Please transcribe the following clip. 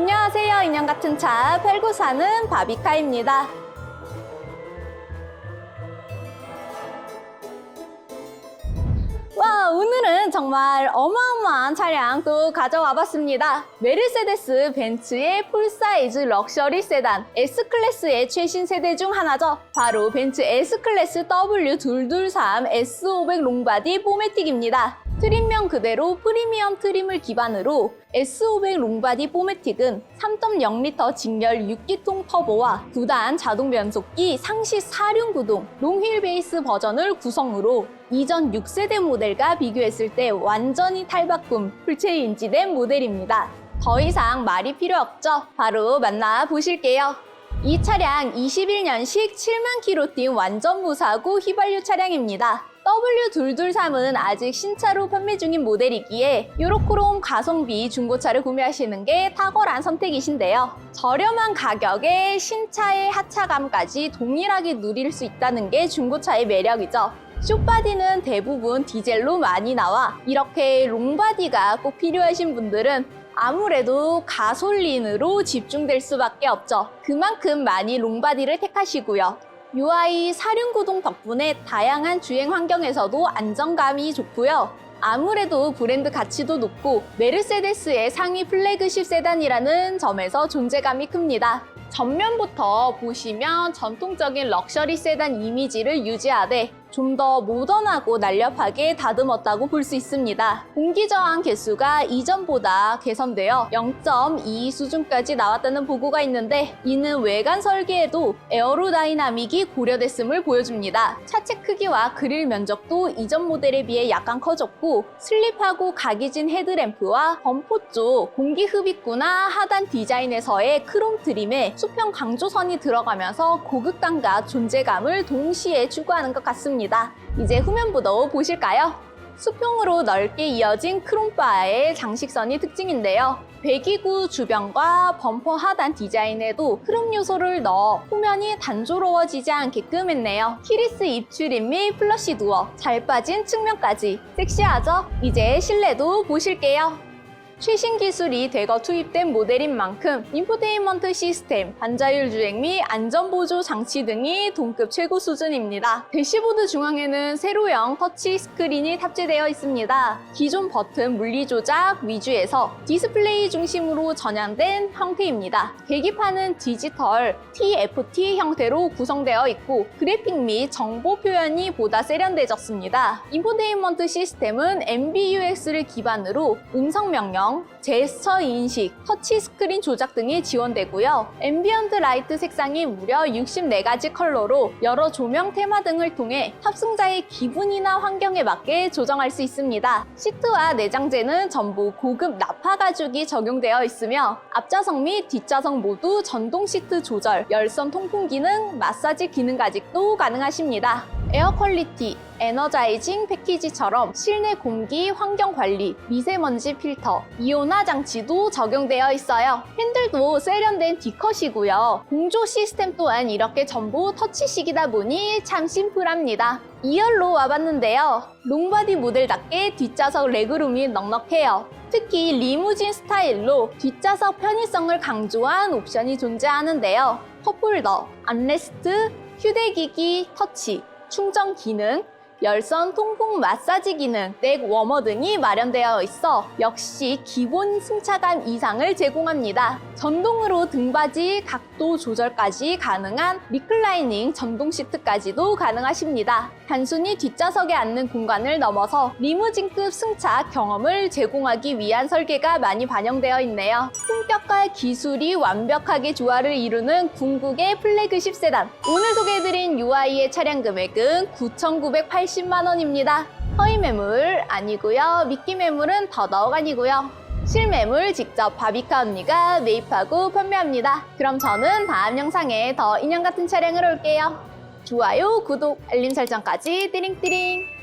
안녕하세요. 인형 같은 차 팔고 사는 바비카입니다. 와, 오늘은 정말 어마어마한 차량 또 가져와 봤습니다. 메르세데스 벤츠의 풀사이즈 럭셔리 세단 S클래스의 최신 세대 중 하나죠. 바로 벤츠 S클래스 W223 S500 롱바디 포매틱입니다. 트림명 그대로 프리미엄 트림을 기반으로 S500 롱바디 포매틱은 3.0L 직렬 6기통 터보와 9단 자동 변속기 상시 4륜 구동 롱휠 베이스 버전을 구성으로 이전 6세대 모델과 비교했을 때 완전히 탈바꿈 풀체인 인지된 모델입니다. 더 이상 말이 필요 없죠? 바로 만나보실게요. 이 차량 21년식 7만 킬로 뛴 완전 무사고 휘발유 차량입니다. W223은 아직 신차로 판매 중인 모델이기에 유로크롬 가성비 중고차를 구매하시는 게 탁월한 선택이신데요. 저렴한 가격에 신차의 하차감까지 동일하게 누릴 수 있다는 게 중고차의 매력이죠. 쇼바디는 대부분 디젤로 많이 나와 이렇게 롱바디가 꼭 필요하신 분들은 아무래도 가솔린으로 집중될 수밖에 없죠. 그만큼 많이 롱바디를 택하시고요. UI 사륜 구동 덕분에 다양한 주행 환경에서도 안정감이 좋고요. 아무래도 브랜드 가치도 높고 메르세데스의 상위 플래그십 세단이라는 점에서 존재감이 큽니다. 전면부터 보시면 전통적인 럭셔리 세단 이미지를 유지하되 좀 더 모던하고 날렵하게 다듬었다고 볼 수 있습니다. 공기 저항 개수가 이전보다 개선되어 0.2 수준까지 나왔다는 보고가 있는데 이는 외관 설계에도 에어로다이나믹이 고려됐음을 보여줍니다. 차체 크기와 그릴 면적도 이전 모델에 비해 약간 커졌고 슬립하고 각이진 헤드램프와 범퍼 쪽 공기 흡입구나 하단 디자인에서의 크롬 트림에 수평 강조선이 들어가면서 고급감과 존재감을 동시에 추구하는 것 같습니다. 이제 후면부도 보실까요? 수평으로 넓게 이어진 크롬바의 장식선이 특징인데요. 배기구 주변과 범퍼 하단 디자인에도 크롬 요소를 넣어 후면이 단조로워지지 않게끔 했네요. 키리스 입출입 및 플러시 두어, 잘 빠진 측면까지 섹시하죠? 이제 실내도 보실게요. 최신 기술이 대거 투입된 모델인 만큼 인포테인먼트 시스템, 반자율 주행 및 안전보조 장치 등이 동급 최고 수준입니다. 대시보드 중앙에는 세로형 터치 스크린이 탑재되어 있습니다. 기존 버튼 물리 조작 위주에서 디스플레이 중심으로 전향된 형태입니다. 계기판은 디지털 TFT 형태로 구성되어 있고 그래픽 및 정보 표현이 보다 세련돼졌습니다. 인포테인먼트 시스템은 MBUX를 기반으로 음성 명령, 제스처 인식, 터치 스크린 조작 등이 지원되고요. 앰비언트 라이트 색상이 무려 64가지 컬러로 여러 조명 테마 등을 통해 탑승자의 기분이나 환경에 맞게 조정할 수 있습니다. 시트와 내장재는 전부 고급 나파 가죽이 적용되어 있으며 앞좌석 및 뒷좌석 모두 전동 시트 조절, 열선 통풍 기능, 마사지 기능까지도 가능하십니다. 에어 퀄리티, 에너자이징 패키지처럼 실내 공기 환경 관리, 미세먼지 필터, 이온화 장치도 적용되어 있어요. 핸들도 세련된 D컷이고요. 공조 시스템 또한 이렇게 전부 터치식이다 보니 참 심플합니다. 2열로 와봤는데요. 롱바디 모델답게 뒷좌석 레그룸이 넉넉해요. 특히 리무진 스타일로 뒷좌석 편의성을 강조한 옵션이 존재하는데요. 컵홀더, 암레스트, 휴대기기 터치, 충전 기능, 열선 통풍 마사지 기능, 넥 워머 등이 마련되어 있어 역시 기본 승차감 이상을 제공합니다. 전동으로 등받이 각도 조절까지 가능한 리클라이닝 전동 시트까지도 가능하십니다. 단순히 뒷좌석에 앉는 공간을 넘어서 리무진급 승차 경험을 제공하기 위한 설계가 많이 반영되어 있네요. 품격과 기술이 완벽하게 조화를 이루는 궁극의 플래그십 세단. 오늘 소개해드린 UI의 차량 금액은 9,980만 원입니다. 허위 매물 아니고요. 미끼 매물은 더더욱 아니고요. 실매물 직접 바비카 언니가 매입하고 판매합니다. 그럼 저는 다음 영상에 더 인형 같은 차량을 올게요. 좋아요, 구독, 알림 설정까지 띠링띠링.